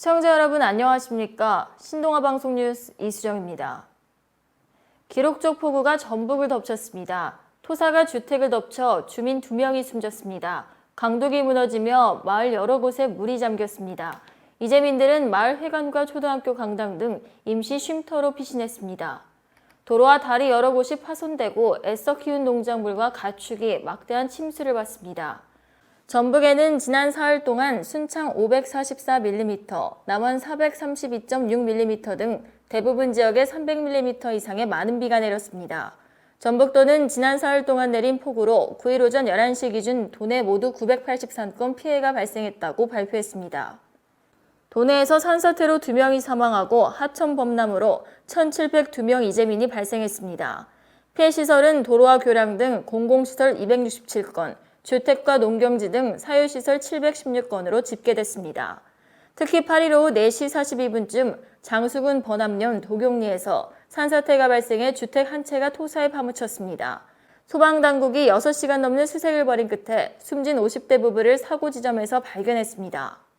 시청자 여러분 안녕하십니까? 신동아 방송 뉴스 이수정입니다. 기록적 폭우가 전북을 덮쳤습니다. 토사가 주택을 덮쳐 주민 두명이 숨졌습니다. 강둑이 무너지며 마을 여러 곳에 물이 잠겼습니다. 이재민들은 마을 회관과 초등학교 강당 등 임시 쉼터로 피신했습니다. 도로와 다리 여러 곳이 파손되고 애써 키운 농작물과 가축이 막대한 침수를 받습니다. 전북에는 지난 사흘 동안 순창 544mm, 남원 432.6mm 등 대부분 지역에 300mm 이상의 많은 비가 내렸습니다. 전북도는 지난 사흘 동안 내린 폭우로 9일 오전 11시 기준 도내 모두 983건 피해가 발생했다고 발표했습니다. 도내에서 산사태로 2명이 사망하고 하천 범람으로 1,702명 이재민이 발생했습니다. 피해 시설은 도로와 교량 등 공공시설 267건, 주택과 농경지 등 사유시설 716건으로 집계됐습니다. 특히 8일 오후 4시 42분쯤 장수군 번암면 도경리에서 산사태가 발생해 주택 한 채가 토사에 파묻혔습니다. 소방당국이 6시간 넘는 수색을 벌인 끝에 숨진 50대 부부를 사고 지점에서 발견했습니다.